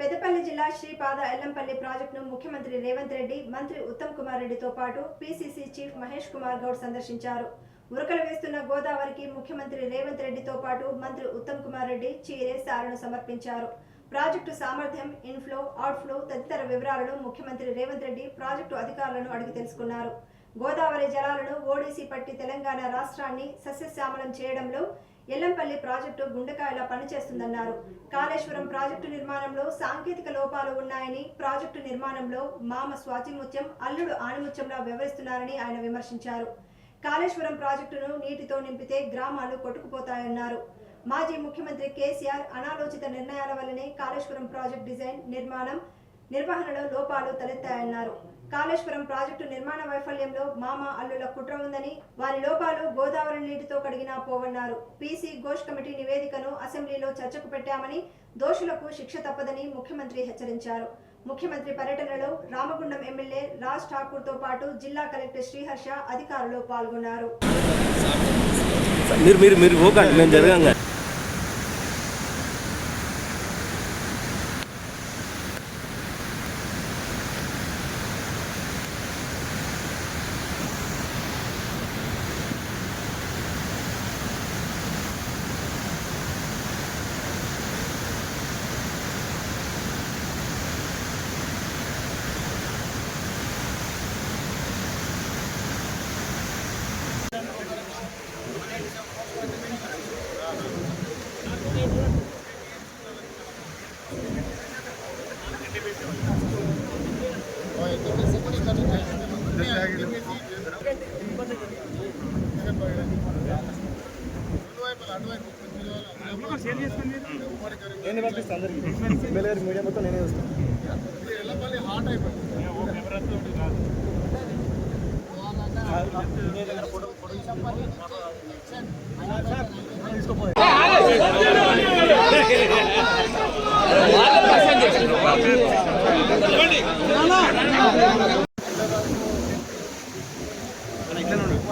పెద్దపల్లి జిల్లా శ్రీపాద ఎల్లంపల్లి ప్రాజెక్టును ముఖ్యమంత్రి రేవంత్ రెడ్డి మంత్రి ఉత్తమ్ కుమార్ రెడ్డితో పాటు పీసీసీ చీఫ్ మహేష్ కుమార్ గౌడ్ సందర్శించారు. ఉరకలు వేస్తున్న గోదావరికి ముఖ్యమంత్రి రేవంత్ రెడ్డితో పాటు మంత్రి ఉత్తమ్ కుమార్ రెడ్డి చీరే సారను సమర్పించారు. ప్రాజెక్టు సామర్థ్యం ఇన్ఫ్లో అవుట్ఫ్లో తదితర వివరాలను ముఖ్యమంత్రి రేవంత్ రెడ్డి ప్రాజెక్టు అధికారులను అడిగి తెలుసుకున్నారు. గోదావరి జలాలను ఓడిసి పట్టి తెలంగాణ రాష్ట్రాన్ని సస్యశ్యామలం చేయడంలో ఎల్లంపల్లి ప్రాజెక్టు గుండెకాయలా పనిచేస్తుందన్నారు. కాళేశ్వరం ప్రాజెక్టు నిర్మాణంలో సాంకేతిక లోపాలు ఉన్నాయని ప్రాజెక్టు నిర్మాణంలో మామ స్వాతిముత్యం అల్లుడు ఆణిముత్యంలా వ్యవహరిస్తున్నారని ఆయన విమర్శించారు. కాళేశ్వరం ప్రాజెక్టును నీటితో నింపితే గ్రామాలు కొట్టుకుపోతాయన్నారు. మాజీ ముఖ్యమంత్రి కేసీఆర్ అనాలోచిత నిర్ణయాల వల్లనే కాళేశ్వరం ప్రాజెక్టు డిజైన్ నిర్మాణం నిర్వహణలో లోపాలు తలెత్తాయన్నారు. కాళేశ్వరం ప్రాజెక్టు నిర్మాణ వైఫల్యంలో మామ అల్లుల కుట్ర ఉందని వారి లోపాలు గోదావరి నీటితో కడిగినా పోవన్నారు. పీసీ ఘోష్ కమిటీ నివేదికను అసెంబ్లీలో చర్చకు పెట్టామని దోషులకు శిక్ష తప్పదని ముఖ్యమంత్రి హెచ్చరించారు. ముఖ్యమంత్రి పర్యటనలో రామగుండం ఎమ్మెల్యే రాజ్ ఠాకూర్తో పాటు జిల్లా కలెక్టర్ శ్రీహర్ష అధికారులు పాల్గొన్నారు. మీరు మీరు మీరు పోకండి మేము జరగంగా నేను పంపిస్తాను అందరికి ఎమ్మెల్యే గారి మీడియా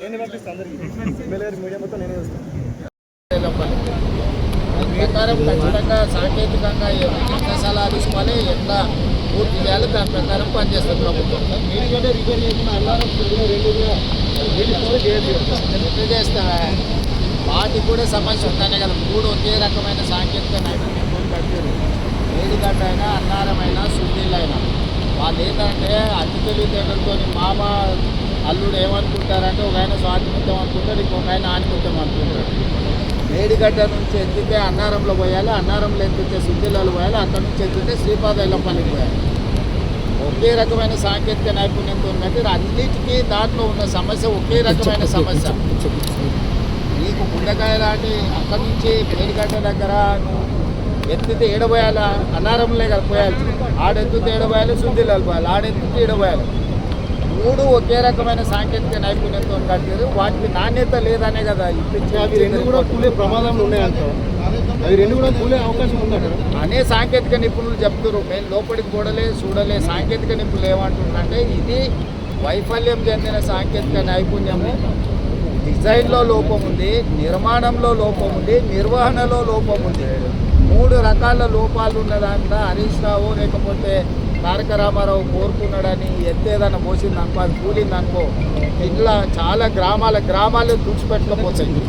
నేను పంపిస్తాను అందరికి ఎమ్మెల్యే గారి మీడియా మొత్తం నేనే వస్తాను ప్రకారం ఖచ్చితంగా సాంకేతికంగా ఎట్లా తీసుకోవాలి ఎట్లా పూర్తి చేయాలి దాని ప్రకారం పనిచేస్తుంది ప్రభుత్వం చేస్తా వాటికి కూడా సమస్య ఉందనే కదా మూడు ఒకే రకమైన సాంకేతిక నైపుణ్యం వేడిగడ్డ అయినా అన్నారమైనా సుద్దీళ్ళైనా వాళ్ళు ఏంటంటే అతి తెలివితేటలతో మామ అల్లుడు ఏమనుకుంటారంటే ఒక ఆయన స్వాతిముత్యం అనుకుంటాడు ఇంకొక ఆయన ఆనిముత్యం అనుకుంటాడు. మేడిగడ్డ నుంచి ఎత్తితే అన్నారంలో పోయాలి అన్నారంలో ఎత్తితే సుద్దిలాలు పోయాలి అక్కడ నుంచి ఎత్తితే శ్రీపాద ఇల్లపల్లికి పోయాలి. ఒకే రకమైన సాంకేతిక నైపుణ్యంతో ఉన్నట్టు అన్నిటికీ దాంట్లో ఉన్న సమస్య ఒకే రకమైన సమస్య. నీకు గుండెకాయ లాంటి అక్కడి నుంచి మేడిగడ్డ దగ్గర నువ్వు ఎత్తితే ఏడబోయాలా? అన్నారంలే కదా పోయాలి. ఆడెత్తితే ఏడబోయాలి సుద్దిలాలు పోయాలి ఆడెత్తితే ఏడబోయాలి. మూడు ఒకే రకమైన సాంకేతిక నైపుణ్యంతో కట్టారు. వాటికి నాణ్యత లేదనే కదా అవి రెండు కూడా కూలే ప్రమాదంలో ఉన్నాయంటారు అవి రెండు కూడా కూలే అవకాశం ఉందంటారు అనే సాంకేతిక నిపుణులు చెప్తారు మేము లోపలికి కూడలే చూడలే సాంకేతిక నిపుణులు ఏమంటున్నారంటే ఇది వైఫల్యం చెందిన సాంకేతిక నైపుణ్యము డిజైన్లో లోపం ఉంది నిర్మాణంలో లోపం ఉంది నిర్వహణలో లోపం ఉంది. మూడు రకాల లోపాలు ఉన్న హరీష్ రావు లేకపోతే తారక రామారావు కోరుకున్నాడని ఎత్తేదన్న పోసింది అనుకో అది కూలింది అనుకో ఇట్లా చాలా గ్రామాల గ్రామాలు తుడిచిపెట్టకపోతాయి